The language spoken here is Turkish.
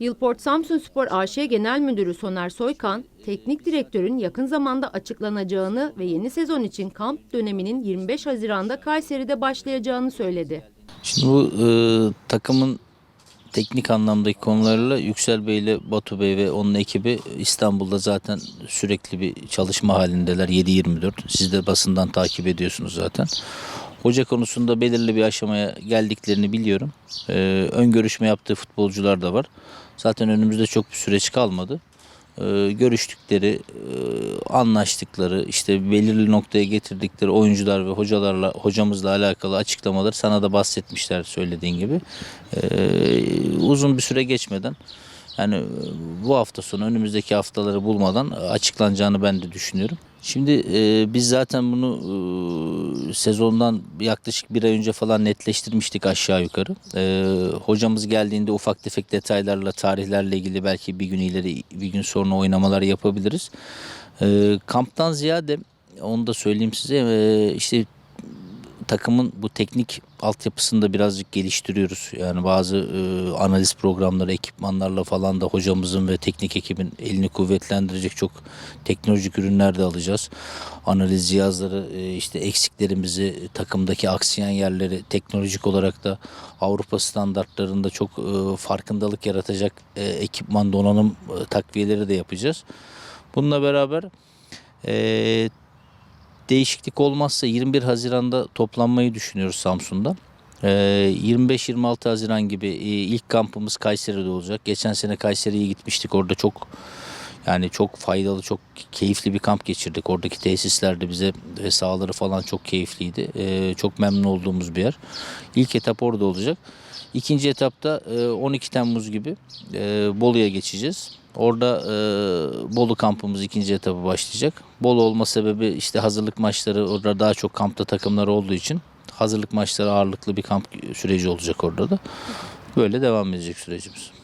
Yılport Samsunspor AŞ Genel Müdürü Soner Soykan, teknik direktörün yakın zamanda açıklanacağını ve yeni sezon için kamp döneminin 25 Haziran'da Kayseri'de başlayacağını söyledi. Şimdi bu e, takımın teknik anlamdaki konularla Yüksel Bey ile Batu Bey ve onun ekibi İstanbul'da zaten sürekli bir çalışma halindeler 7-24. Siz de basından takip ediyorsunuz zaten. Hoca konusunda belirli bir aşamaya geldiklerini biliyorum. E, ön görüşme yaptığı futbolcular da var. Zaten önümüzde çok bir süreç kalmadı. E, görüştükleri, e, anlaştıkları, işte belirli noktaya getirdikleri oyuncular ve hocalarla hocamızla alakalı açıklamaları sana da bahsetmişler söylediğin gibi. E, uzun bir süre geçmeden yani bu hafta sonu önümüzdeki haftaları bulmadan açıklanacağını ben de düşünüyorum. Şimdi e, biz zaten bunu e, sezondan yaklaşık bir ay önce falan netleştirmiştik aşağı yukarı. E, hocamız geldiğinde ufak tefek detaylarla, tarihlerle ilgili belki bir gün ileri, bir gün sonra oynamalar yapabiliriz. E, kamptan ziyade onu da söyleyeyim size e, işte takımın bu teknik altyapısını da birazcık geliştiriyoruz. Yani bazı e, analiz programları, ekipmanlarla falan da hocamızın ve teknik ekibin elini kuvvetlendirecek çok teknolojik ürünler de alacağız. Analiz cihazları, e, işte eksiklerimizi, takımdaki aksayan yerleri teknolojik olarak da Avrupa standartlarında çok e, farkındalık yaratacak e, ekipman, donanım e, takviyeleri de yapacağız. Bununla beraber e, değişiklik olmazsa 21 Haziran'da toplanmayı düşünüyoruz Samsun'da. Ee, 25-26 Haziran gibi e, ilk kampımız Kayseri'de olacak. Geçen sene Kayseri'ye gitmiştik. Orada çok yani çok faydalı, çok keyifli bir kamp geçirdik. Oradaki tesisler de bize ve sahaları falan çok keyifliydi. Ee, çok memnun olduğumuz bir yer. İlk etap orada olacak. İkinci etapta e, 12 Temmuz gibi e, Bolu'ya geçeceğiz. Orada e, Bolu kampımız ikinci etabı başlayacak. Bolu olma sebebi işte hazırlık maçları orada daha çok kampta takımlar olduğu için hazırlık maçları ağırlıklı bir kamp süreci olacak orada da. Böyle devam edecek sürecimiz.